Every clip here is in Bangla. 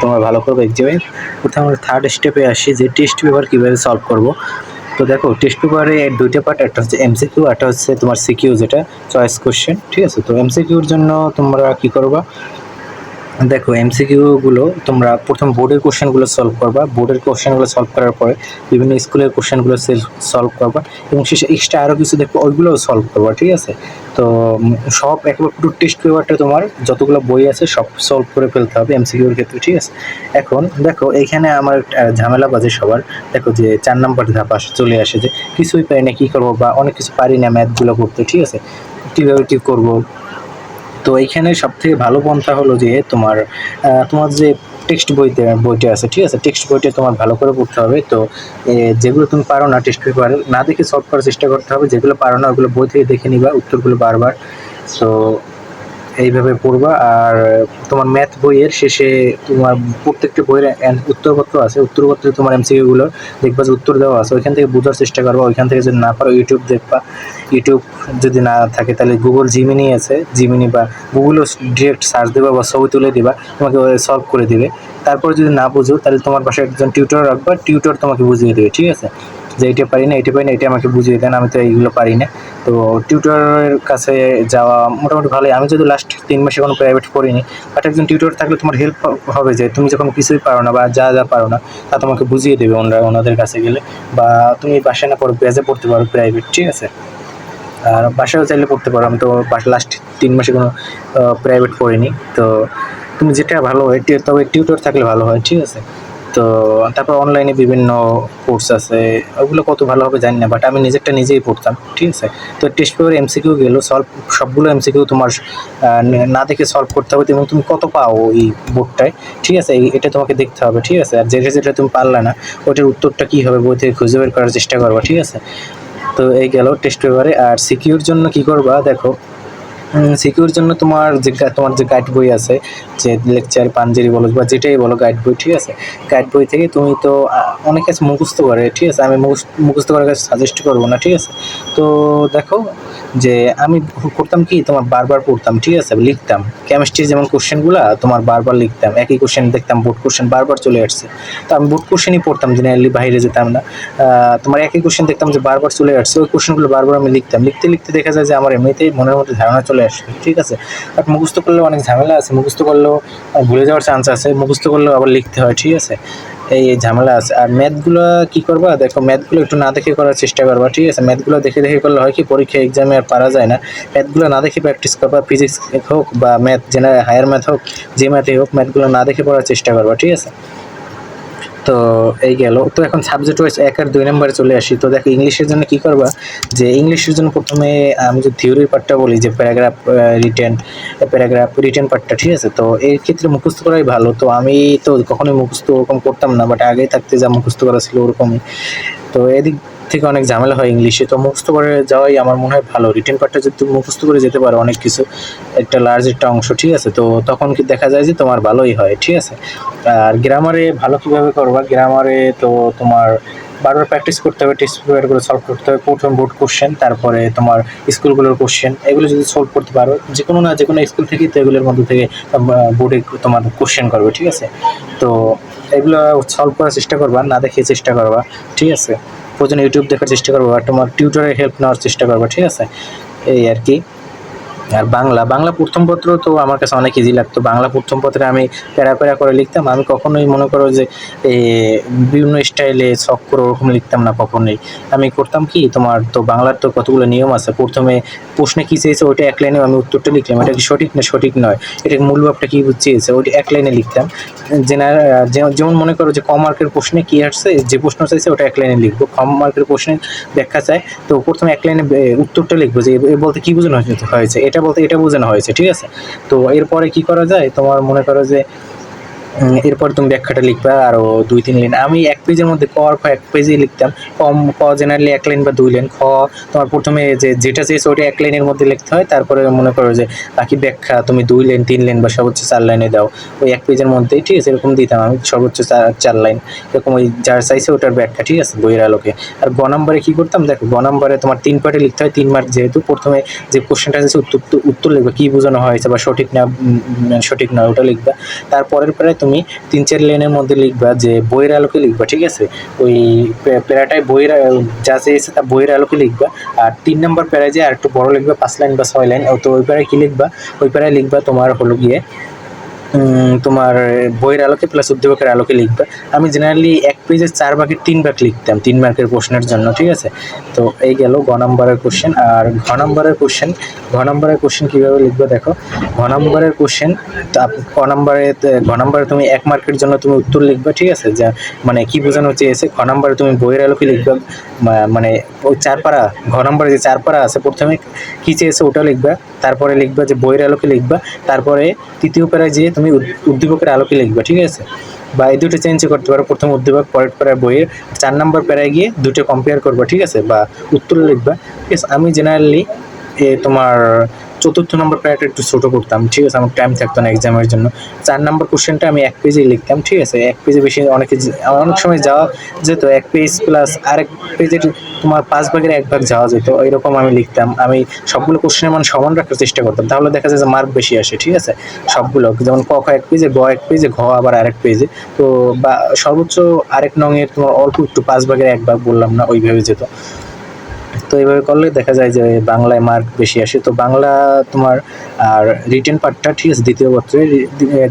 তোমরা ভালো করবে এক্সামে প্রথমে আমরা থার্ড স্টেপে আসি যে টেস্ট পেপার কীভাবে সলভ করব। তো দেখো টেস্ট পেপারে দুইটা পার্ট একটা হচ্ছে এমসিকিউ একটা হচ্ছে তোমার সিকিউ যেটা চয়েস কোশ্চেন ঠিক আছে? তো এমসিকিউর জন্য তোমরা কী করবা? দেখো এমসিকিউগুলো তোমরা প্রথম বোর্ডের কোশ্চেনগুলো সলভ করবা। বোর্ডের কোশ্চেনগুলো সলভ করার পরে বিভিন্ন স্কুলের কোশ্চেনগুলো সলভ করবা এবং শেষে এক্সট্রা আরও কিছু দেখব, ওইগুলোও সলভ করবা, ঠিক আছে? তো সব একবার পুরো টেস্ট পেপারটা তোমার যতগুলো বই আছে সব সলভ করে ফেলতে হবে এমসিকিউর ক্ষেত্রে, ঠিক আছে? এখন দেখো এইখানে আমার ঝামেলা বাজে সবার। দেখো যে চার নাম্বার ধাপ আসে, চলে আসে যে কিছুই পারি না, কী করব বা অনেক কিছু পারি না ম্যাথগুলো করতে, ঠিক আছে? কীভাবে কী করব? তো এইখানে সব থেকে ভালো পন্থা হলো যে তোমার তোমার যে টেক্সট বইতে, বইটা আছে, ঠিক আছে? টেক্সট বইটা তোমার ভালো করে পড়তে হবে। তো যেগুলো তুমি পারো না টেক্সট পেপার, না দেখে সলভ করার চেষ্টা করতে হবে। যেগুলো পারো না, ওগুলো বই থেকে দেখে নিবা, উত্তরগুলো বারবার। তো এইভাবে পড়বা। আর, তোমার ম্যাথ বইয়ের শেষে তোমার প্রত্যেকটা বইয়ের উত্তরপত্র আছে। উত্তরপত্রে তোমার এমসিকিউগুলো দেখবা যে উত্তর দেওয়া আছে। ওইখান থেকে বোঝার চেষ্টা করবা। ওইখান থেকে যদি না পারো ইউটিউব দেখবা। ইউটিউব যদি না থাকে, তাহলে গুগল জিমিনি আছে। জিমিনি বা গুগলও ডিরেক্ট সার্চ দেবা বা ছবি তুলে দিবা। তোমাকে সলভ করে দিবে। তারপর যদি না বুঝো, তাহলে তোমার পাশে একজন টিউটর রাখবা। টিউটর তোমাকে বুঝিয়ে দেবে, ঠিক আছে? যে এটা পারি না, এটা পারি না, এটা আমাকে বুঝিয়ে দেন, আমি তো এইগুলো পারি না। তো টিউটরের কাছে যাওয়া মোটামুটি ভালোই। আমি যদি লাস্ট তিন মাসে কোনো প্রাইভেট পড়িনি বাট একজন টিউটর থাকলে তোমার হেল্প হবে যে তুমি যখন কিছুই পারো না বা যা যা পারো না, তা তোমাকে বুঝিয়ে দেবে ওনারা, ওনাদের কাছে গেলে। বা তুমি বাসায় না পড়ো বেজে পড়তে পারো প্রাইভেট ঠিক আছে? আর বাসায়ও চাইলে পড়তে পারো। আমি তো লাস্ট তিন মাসে কোনো প্রাইভেট পড়িনি তো তুমি যেটা ভালো হয় তবে টিউটর থাকলে ভালো হয়, ঠিক আছে? তো তারপর অনলাইনে বিভিন্ন কোর্স আছে, ওগুলো কত ভালো হবে জানি না বাট আমি নিজেরটা নিজেই পড়তাম, ঠিক আছে? তো টেস্ট পেপার এমসিকিউ গেল সলভ সবগুলো এমসিকিউ তোমার না দেখে সলভ করতে হবে, এবং তুমি কত পাও এই বোর্ডটায় ঠিক আছে? এটা তোমাকে দেখতে হবে, ঠিক আছে? আর যেটা যেটা তুমি পারলে না, ওইটার উত্তরটা কী হবে বই থেকে খুঁজে বের করার চেষ্টা করবা, ঠিক আছে? তো এই গেল টেস্ট পেপারে আর সিকিউর জন্য কি করবা, দেখো সিকিউর জন্য তোমার যে তোমার যে গাইড বই আছে, যে লেকচার পাঞ্জেরি বলো বা যেটাই বলো গাইড বই, ঠিক আছে? গাইড বই থেকে তুমি তো অনেক কাছে মুখস্থ করে, ঠিক আছে? আমি মুখস্থ করার কাছে সাজেস্ট করব না, ঠিক আছে? তো দেখো যে আমি করতাম কি, তোমার বারবার পড়তাম, ঠিক আছে লিখতাম। কেমিস্ট্রি যেমন কোশ্চেনগুলো তোমার বারবার লিখতাম। একই কোশ্চেন দেখতাম বোর্ড কোশ্চেন বারবার চলে আসছে। তো আমি বোর্ড কোশ্চেনই পড়তাম জেনারেলি বাইরে যেতাম না। তোমার একই কোশ্চেন দেখতাম যে বারবার চলে আসছে, ওই কোশ্চেনগুলো বারবার আমি লিখতাম। লিখতে লিখতে দেখা যায় যে আমার এমনিতেই মনের মধ্যে ধারণা চলে আসছে ঠিক আছে? বাট মুখস্থ করলেও অনেক ঝামেলা আছে। মুখস্থ করলেও ভুলে যাওয়ার চান্স আছে। মুখস্থ করলেও আবার লিখতে হয়, ঠিক আছে? এই ঝামেলা আছে। আর ম্যাথগুলো কি করবা? দেখো ম্যাথগুলো একটু না দেখে করার চেষ্টা করবা, ঠিক আছে? ম্যাথগুলো দেখে দেখে করলে হয় কি, পরীক্ষা এক্সামে আর পারা যায় না। ম্যাথগুলো না দেখে প্র্যাকটিস করবা ফিজিক্স হোক বা ম্যাথ জেনারেল হায়ার ম্যাথ হোক, যে ম্যাথে হোক ম্যাথগুলো না দেখে পড়ার চেষ্টা করবা, ঠিক আছে? তো এই গেল। তো এখন সাবজেক্ট ওয়াইজ এক আর দুই নম্বরে চলে আসি। তো দেখো ইংলিশের জন্য কি করবা? যে ইংলিশের জন্য প্রথমে আমি যে থিওরির পার্টটা বলি, যে প্যারাগ্রাফ রিটেন প্যারাগ্রাফ রিটেন পার্টটা ঠিক আছে? তো এই ক্ষেত্রে মুখস্থ করাই ভালো। তো আমি তো কখনোই মুখস্থ ওরকম করতাম না বাট আগে থাকতে যা মুখস্থ করা ছিল ওরকমই। তো এদিক থেকে অনেক ঝামেলা হয় ইংলিশে তো মুখস্থ করে যাওয়াই আমার মনে হয় ভালো। রিটেন পার্টটা যদি তুমি মুখস্থ করে যেতে পারো অনেক কিছু, একটা লার্জ একটা অংশ, ঠিক আছে? তো তখন কি দেখা যায় যে তোমার ভালোই হয়, ঠিক আছে? আর গ্রামারে ভালো কীভাবে করবা? গ্রামারে তো তোমার বারবার প্র্যাকটিস করতে হবে টেস্ট পেপারগুলো সলভ করতে হবে, প্রথম বোর্ড কোশ্চেন তারপরে তোমার স্কুলগুলোর কোশ্চেন এগুলো যদি সলভ করতে পারো যে কোনো না যে কোনো স্কুল থেকেই তো এগুলোর মধ্যে থেকে বোর্ডে তোমার কোশ্চেন করবে, ঠিক আছে? তো এগুলো সলভ করার চেষ্টা করবা, না দেখে চেষ্টা করবা, ঠিক আছে? প্রয়োজন ইউটিউব দেখার চেষ্টা করব বা তোমার টিউটরের হেল্প নেওয়ার চেষ্টা করব, ঠিক আছে? এই আর কি। আর বাংলা বাংলা প্রথম পত্র তো আমার কাছে অনেক ইজি লাগতো। বাংলা প্রথম পত্রে আমি প্যারা প্যারা করে লিখতাম। আমি কখনোই মনে করো যে বিভিন্ন স্টাইলে চক্র ওরকম লিখতাম না কখনোই। আমি করতাম কি, তোমার তো বাংলার তো কতগুলো নিয়ম আছে। প্রথমে প্রশ্নে কী চেয়েছে, ওইটা এক লাইনে আমি উত্তরটা লিখলাম। এটা কি সঠিক না সঠিক নয়? এটা মূল ভাবটা কী চেয়েছে ওইটা এক লাইনে লিখতাম। জেনারেল যেমন মনে করো যে কম মার্কের প্রশ্নে কী আসছে, যে প্রশ্ন চাইছে, ওটা এক লাইনে লিখব। কম মার্কের প্রশ্নে ব্যাখ্যা চাই, তো প্রথমে এক লাইনে উত্তরটা লিখব যে বলতে কী বোঝানো হয়েছে- হয়েছে। এটা বলতে এটা বোঝানো হয়েছে, ঠিক আছে? তো এরপরে কি করা যায়? তোমার মনে করো যে এরপর তুমি ব্যাখ্যাটা লিখবা আরও দুই, তিন লাইন আমি এক পেজের মধ্যে ক আর খ এক পেজে লিখতাম। কম ক জেনারেলি এক লাইন বা দুই লাইন খ, তোমার প্রথমে যে, যেটা চেয়েছে ওটা এক লাইনের মধ্যে লিখতে হয়। তারপরে মনে করো যে, বাকি ব্যাখ্যা তুমি দুই লাইন তিন লাইন বা সর্বোচ্চ চার লাইনে দাও। ওই এক পেজের মধ্যেই, ঠিক আছে, এরকম দিতাম আমি, সর্বোচ্চ চার চার লাইন এরকম ওই যার চাইছে ওটার ব্যাখ্যা, ঠিক আছে, বইয়ের আলোকে। আর গ নাম্বারে কী করতাম? দেখো, গ নাম্বারে তোমার তিন পার্টে লিখতে হয়, তিন মার্ক যেহেতু। প্রথমে যে কোশ্চেনটা আছে উত্তর উত্তর লিখবে, কী বোঝানো হয়েছে বা সঠিক না সঠিক নয়, ওটা লিখবা। তারপরের পরে তুমি তুমি তিন চার লাইনের মধ্যে লিখবা যে বইয়ের আলোকে লিখবা, ঠিক আছে? ওই প্যারাটায় বইয়ের, যা চেয়েছে তা বইয়ের আলোকে লিখবা। আর তিন নম্বর প্যারায় যে আর একটু বড় লিখবা, পাঁচ লাইন বা ছয় লাইন তো ওই প্যারায় কী লিখবা? ওই প্যারায় লিখবা তোমার হলো গিয়ে তোমার বইয়ের আলোকে প্লাস উদ্যোগের আলোকে লিখবে। আমি জেনারেলি এক পেজে চার ভাগের তিন ভাগ লিখতাম, তিন মার্কের কোশ্চেনের জন্য, ঠিক আছে? তো এই গেল গ নম্বরের কোশ্চেন আর ঘ নম্বরের কোশ্চেন ঘ নম্বরের কোশ্চেন কীভাবে লিখবে দেখো? ঘ নম্বরের কোশ্চেন ক নম্বরে, ঘ নম্বরে তুমি এক মার্কের জন্য তুমি উত্তর লিখবে, ঠিক আছে? যা মানে কী বোঝানো চেয়েছে? ঘ নম্বরে তুমি বইয়ের আলোকে লিখবে মানে ওই চার পারা ঘ নম্বরে যে চার পারা আছে প্রথমে, কি চেয়েছে ওটা লিখবা? তারপরে লিখবা যে বইয়ের আলোকে লিখবা, তারপরে তৃতীয় প্যারায় যেয়ে তুমি উদ- উদ্দীপকের আলোকে লিখবা, ঠিক আছে? বা এই দুটো চেঞ্জ করতে পারো, প্রথম উদ্দীপক, পরের প্যারায় বইয়ের, চার নম্বর প্যারায় গিয়ে দুটো কম্পেয়ার করবা, ঠিক আছে? বা উত্তর লিখবা। ঠিক আছে আমি জেনারেলি তোমার চতুর্থ নম্বর প্যারাটা একটু ছোটো করতাম, ঠিক আছে? আমার টাইম থাকতো না এক্সামের জন্য। চার নম্বর কোশ্চেনটা আমি এক পেজে লিখতাম, ঠিক আছে? এক পেজে বেশি অনেকে অনেক সময় যাওয়া যেত, এক পেজ প্লাস আরেক পেজের তোমার পাঁচ ভাগের এক ভাগ যাওয়া যেত এরকম আমি লিখতাম। আমি সবগুলো কোশ্চেনের মান সমান রাখার চেষ্টা করতাম। তাহলে দেখা যায় যে মার্ক বেশি আসে, ঠিক আছে? সবগুলো, যেমন ক এক পেজে গ এক পেজে ঘ আবার আরেক পেজে তো বা সর্বোচ্চ আরেক নঙের তোমার অল্প একটু পাঁচ ভাগের এক ভাগ বললাম না, ওইভাবে যেত। তো এইভাবে করলে দেখা যায় যে বাংলায় মার্ক বেশি আসে। তো বাংলা তোমার, আর রিটেন পার্টটা ঠিক আছে, দ্বিতীয় পত্রে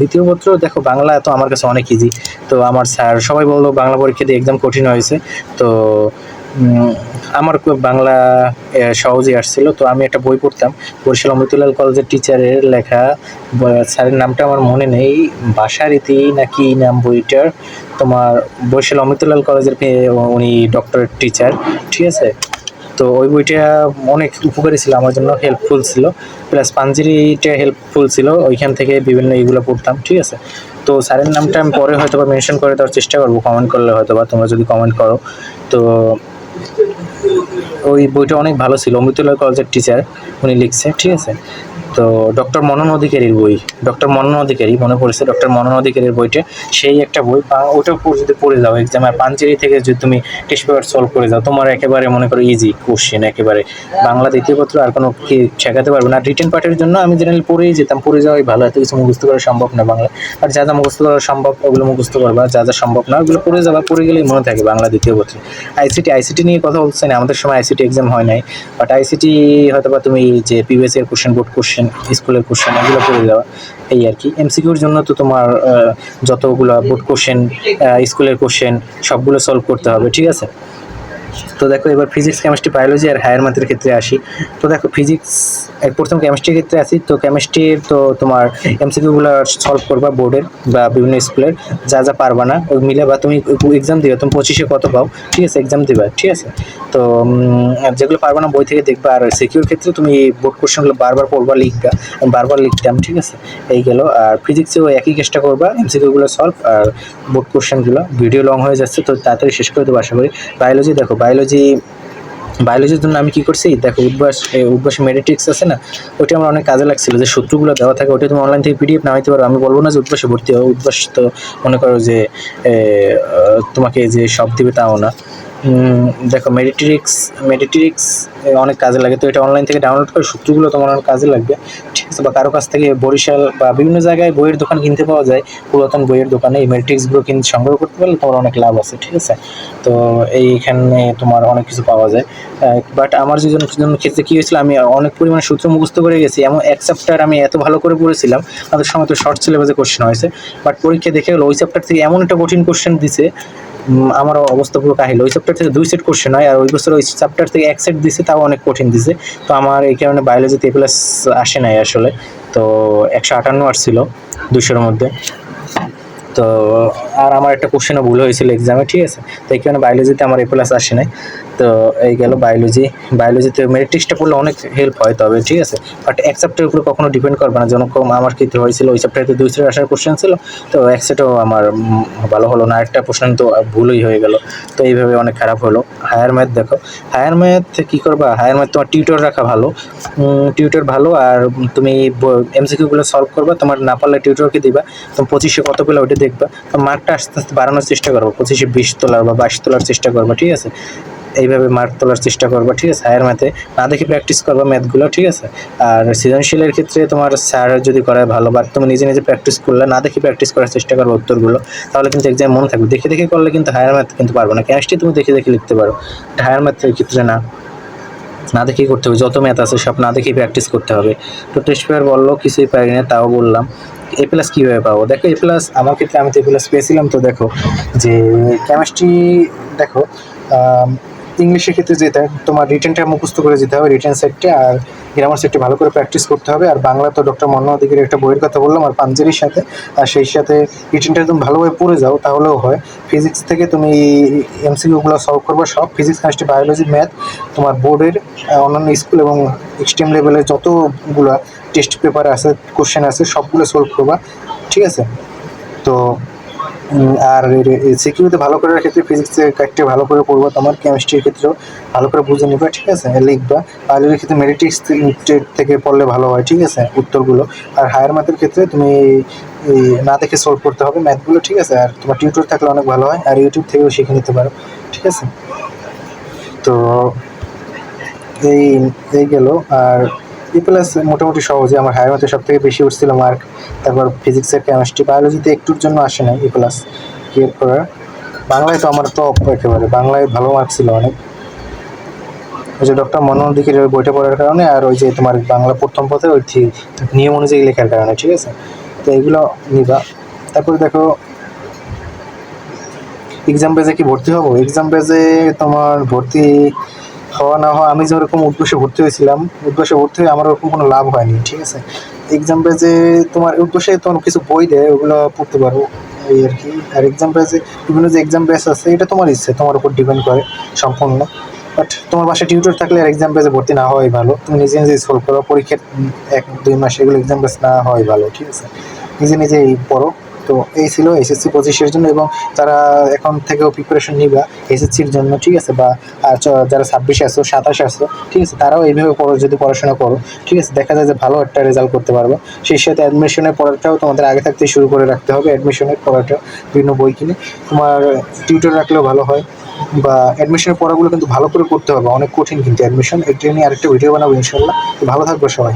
দ্বিতীয় পত্র, দেখো, বাংলা তো আমার কাছে অনেক ইজি তো আমার স্যার সবাই বলল, বাংলা পরীক্ষা দিয়ে একদম কঠিন হয়েছে। তো আমার বাংলা সহজেই আসছিল। তো আমি একটা বই পড়তাম, বরিশাল অমৃতলাল কলেজের টিচারের লেখা। স্যারের নামটা আমার মনে নেই। ভাষা রীতি নাকি নাম বইটার? তোমার বরিশাল অমৃতলাল কলেজের উনি ডক্টরের টিচার ঠিক আছে? তো ওই বইটা অনেক উপকারী ছিল, আমার জন্য হেল্পফুল ছিল। প্লাস পাঞ্জিরিটা হেল্পফুল ছিল, ওইখান থেকে বিভিন্ন এইগুলো পড়তাম, ঠিক আছে? তো স্যারের নামটা আমি পরে হয়তো বা মেনশন করে দেওয়ার চেষ্টা করব কমেন্ট করলে হয়তো বা তোমরা যদি কমেন্ট করো। তো ওই বইটা অনেক ভালো ছিল, অমৃতলাল কলেজের টিচার উনি লিখছে, ঠিক আছে? তো ডক্টর মনন অধিকারীর বই, ডক্টর মনন অধিকারী, মনে পড়েছে ডক্টর মনন অধিকারীর বইটা, সেই একটা বই ওটা যদি পড়ে যাও এক্সাম আর পাঞ্চেরি থেকে যদি তুমি টেস্ট পেপার সলভ করে যাও, তোমার একেবারে মনে করো ইজি কোশ্চেন একেবারে। বাংলা দ্বিতীয় পত্র আর কোনো কি শেখাতে পারবে না। রিটেন পার্টের জন্য আমি জেনারেলি পড়েই যেতাম, পড়ে যাওয়াই ভালো, এত কিছু মুখস্থ করা সম্ভব না বাংলা আর যা যা মুখস্থ করা সম্ভব, ওগুলো মুখস্থ করবা, যা যা সম্ভব না, ওগুলো পড়ে যাবা, পড়ে গেলেই মনে থাকে বাংলা দ্বিতীয় পত্রে। আইসিটি আইসিটি নিয়ে কথা বলছেন আমাদের সময় আইসিটি এক্সাম হয় নাই বাট আইসিটি হয়তো বা তুমি যে পিবিএস এর কোশ্চেন বোর্ড কোশ্চেন স্কুলের কোশ্চেন এগুলো পড়ে দেওয়া এই আর কি। এমসিকিউর জন্য তো তোমার যতগুলো বোর্ড কোশ্চেন স্কুলের কোশ্চেন সবগুলো সলভ করতে হবে, ঠিক আছে? তো দেখো এবার ফিজিক্স কেমিস্ট্রি বায়োলজি আর হায়ার ম্যাথের ক্ষেত্রে আসি। তো দেখো ফিজিক্স এক প্রথম কেমিস্ট্রির ক্ষেত্রে আসি। তো কেমিস্ট্রির তো তোমার এমসিকিউগুলো সলভ করবা বোর্ডের বা বিভিন্ন স্কুলের যা যা পারবা না, ওই মিলে বা তুমি এক্সাম দিবে, তুমি পঁচিশে কত পাও, ঠিক আছে এক্সাম দিবা, ঠিক আছে? তো যেগুলো পারবা না, বই থেকে দেখবা। আর সিকিউর ক্ষেত্রে তুমি বোর্ড কোশ্চেনগুলো বারবার পড়বা, লিখবা বারবার লিখতাম, ঠিক আছে? এই গেল। আর ফিজিক্সেও একই চেষ্টা করবা এমসিকিউগুলো সলভ আর বোর্ড কোশ্চেনগুলো ভিডিও লং হয়ে যাচ্ছে, তো তাড়াতাড়ি শেষ করে দেবো, আশা করি। বায়োলজি দেখো বায়োলজি বায়োলজির জন্য আমি কী করছি? দেখো উদ্বাস উদ্বাস মেডিটিক্স আছে না? ওইটা আমার অনেক কাজে লাগছিল যে শত্রুগুলো দেওয়া থাকে ওটা তুমি অনলাইন থেকে পিডিএফ নামাইতে পারো। আমি বলব না যে উদ্বাসে ভর্তি হও উদ্বাস তো মনে করো যে তোমাকে যে সব দিবে তাও না। দেখো মেডিট্রিক্স মেডিট্রিক্স অনেক কাজে লাগে। তো এটা অনলাইন থেকে ডাউনলোড করে সূত্রগুলো তোমার অনেক কাজে লাগবে। ঠিক আছে, বা কারও কাছ থেকে বরিশাল বা বিভিন্ন জায়গায় বইয়ের দোকান কিনতে পাওয়া যায়, পুরাতন বইয়ের দোকানে এই মেডিট্রিক্সগুলো কিনতে সংগ্রহ করতে পারলে তোমার অনেক লাভ আছে, ঠিক আছে? তো এইখানে তোমার অনেক কিছু পাওয়া যায়। বাট আমার যে জন্য ক্ষেত্রে কী হয়েছিল, আমি অনেক পরিমাণে সূত্র মুখস্থ করে গেছি। এমন এক চ্যাপ্টার আমি এত ভালো করে পড়েছিলাম, আমাদের সময় তো শর্ট সিলেবাসে কোশ্চেন হয়েছে। বাট পরীক্ষা দেখে গেলো ওই চ্যাপ্টার থেকে এমন একটা কঠিন কোশ্চেন দিছে আমার অবস্থা পুরো কাহিল। ওই চ্যাপ্টার থেকে দুই সেট কোশ্চেন হয়, আর ওই বছর ওই চ্যাপ্টার থেকে এক সেট দিছে, তাও অনেক কঠিন দিছে। তো আমার এই কারণে বায়োলজিতে এ প্লাস আসে নাই আসলে। তো একশো আটান্ন আর ছিল দুশোর মধ্যে। তো আর আমার একটা কোশ্চেনও ভুল হয়েছিল এক্সামে ঠিক আছে? তো এই কারণে বায়োলজিতে আমার এ প্লাস আসে নাই। তো এই গেল বায়োলজি বায়োলজিতে মেট্রিক্সটা পড়লে অনেক হেল্প হয় তবে, ঠিক আছে? বাট এক চ্যাপ্টারের উপরে কখনো ডিপেন্ড করবে না। যেরকম আমার ক্ষেত্রে হয়েছিল, ওই চ্যাপ্টারে দুই সেট আসার কোশ্চেন ছিল। তো এক সেটও আমার ভালো হলো না। একটা কোশ্চেন তো ভুলই হয়ে গেল। তো এইভাবে অনেক খারাপ হলো। হায়ার ম্যাথ দেখো। হায়ার ম্যাথ কী করবা? হায়ার ম্যাথ তোমার টিউটর রাখা ভালো। টিউটর ভালো। আর তুমি এমসিকিউগুলো সলভ করবা। তোমার না পারলে টিউটরকে দিবা। তুমি পঁচিশে কত পেলে ওটা দেখবা। তো মার্কটা আস্তে আস্তে বাড়ানোর চেষ্টা করব। পঁচিশে বিশ তোলার বা বাইশ তোলার চেষ্টা করবা, ঠিক আছে? এইভাবে মার্ক তোলার চেষ্টা করবা, ঠিক আছে? হায়ার ম্যাথে না দেখে প্র্যাকটিস করবা ম্যাথগুলো, ঠিক আছে? আর সৃজনশীলের ক্ষেত্রে তোমার স্যার যদি করায় ভালো, বা তুমি নিজে নিজে প্র্যাকটিস করলে না দেখে প্র্যাকটিস করার চেষ্টা করবে উত্তরগুলো, তাহলে কিন্তু এক্সাম মনে থাকবে। দেখে দেখে করলে কিন্তু হায়ার ম্যাথ কিন্তু পারবে না। ক্যাশটি তুমি দেখে দেখে লিখতে পারো। হায়ার ম্যাথের ক্ষেত্রে না। না দেখেই করতে হবে। যত ম্যাথ আছে সব না দেখেই প্র্যাকটিস করতে হবে। তো টেস্ট পেপার বলল, কিছুই পারি না তাও বললাম। এ প্লাস কীভাবে পাবো? দেখো এ প্লাস আমার ক্ষেত্রে আমি তো এ প্লাস পেয়েছিলাম, তো দেখো যে কেমিস্ট্রি দেখো ইংলিশের ক্ষেত্রে যেটা তোমার রিটেনটা মুখস্থ করে যেতে হবে রিটেন সেটটা আর গ্রামার সেটটি ভালো করে প্র্যাকটিস করতে হবে। আর বাংলা তো ডক্টর মন্নাদিকের একটা বইয়ের কথা বললাম, আর পাঞ্জাবির সাথে, আর সেই সাথে রিটেনটা তুমি ভালোভাবে পড়ে যাও, তাহলেও হয়। ফিজিক্স থেকে তুমি এমসিকিউগুলো সলভ করবে সব। ফিজিক্স কেমিস্ট্রি বায়োলজি ম্যাথ তোমার বোর্ডের অন্যান্য স্কুল এবং এক্সট্রিম লেভেলের যতগুলো টেস্ট পেপার আছে কোশ্চেন আছে, সবগুলো সলভ করবা। ঠিক আছে? তো আর সিকিউরিটি ভালো করার ক্ষেত্রে ফিজিক্সের কাটতে ভালো করে পড়ব তোমার কেমিস্ট্রির ক্ষেত্রেও ভালো করে বুঝে নিবা, ঠিক আছে? লিখবা। বায়োলজির ক্ষেত্রে মেরিটিক্স থেকে পড়লে ভালো হয়, ঠিক আছে? উত্তরগুলো। আর হায়ার ম্যাথের ক্ষেত্রে তুমি না দেখে সলভ করতে হবে ম্যাথগুলো ঠিক আছে? আর তোমার টিউটর থাকলে অনেক ভালো হয়, আর ইউটিউব থেকেও শিখে নিতে পারো, ঠিক আছে? তো এই এই গেল। আর ই প্লাস মোটামুটি সহজে আমার হায়ার ম্যাথে সব বেশি উঠছিল মার্ক তারপর ফিজিক্সের কেমিস্ট্রি বায়োলজিতে একটুর জন্য আসে না ই প্লাস ক্লিয়ার করার বাংলায় তো আমার টপ একেবারে, বাংলায় ভালো মার্ক ছিল অনেক। ওই যে ডক্টর মনোহর দিকের ওই বইটা পড়ার কারণে আর ওই যে তোমার বাংলা প্রথম পথে ওই নিয়ম অনুযায়ী লেখার কারণে, ঠিক আছে? তো এগুলো নিবা। তারপরে দেখো এক্সাম বেজে কি ভর্তি হব? এক্সাম বেজে তোমার ভর্তি হওয়া না হওয়া, আমি যেরকম উদ্দেশ্যে ভর্তি হয়েছিলাম, উদ্দেশ্যে ভর্তি হয়ে আমার ওরকম কোনো লাভ হয়নি, ঠিক আছে? এক্সাম যে তোমার উদ্দেশ্যে তোমার কিছু বই দেয়, ওগুলো পড়তে পারো, এই আর কি। আর এক্সাম বেজে বিভিন্ন যে এক্সাম বেস আছে, এটা তোমার ইচ্ছে, তোমার উপর ডিপেন্ড করে সম্পূর্ণ। বাট তোমার বাসায় টিউটর থাকলে আর এক্সাম বেজে ভর্তি না হওয়াই ভালো। তুমি নিজে নিজে সলভ করো, পরীক্ষার এক, দুই মাস এগুলো এক্সাম বেস না হওয়াই ভালো, ঠিক আছে? নিজে নিজেই পড়ো। তো এই ছিল এসএসসি পঁচিশের জন্য এবং তারা এখন থেকেও প্রিপারেশন নিবা এসএসসির জন্য, ঠিক আছে? বা যারা ছাব্বিশে আসো সাতাশে আসো ঠিক আছে? তারাও এইভাবে পড়ো, যদি পড়াশোনা করো, ঠিক আছে? দেখা যায় যে ভালো একটা রেজাল্ট করতে পারব। সেই সাথে অ্যাডমিশনের পড়াটাও তোমাদের আগে থাকতে শুরু করে রাখতে হবে অ্যাডমিশনের পড়াটা, বিভিন্ন বই কিনে। তোমার টিউটর রাখলেও ভালো হয়, বা অ্যাডমিশনের পড়াগুলো কিন্তু ভালো করে করতে হবে, অনেক কঠিন কিন্তু অ্যাডমিশন এটা নিয়ে আরেকটা ভিডিও বানাবো ইনশাল্লাহ। ভালো থাকবে সবাই।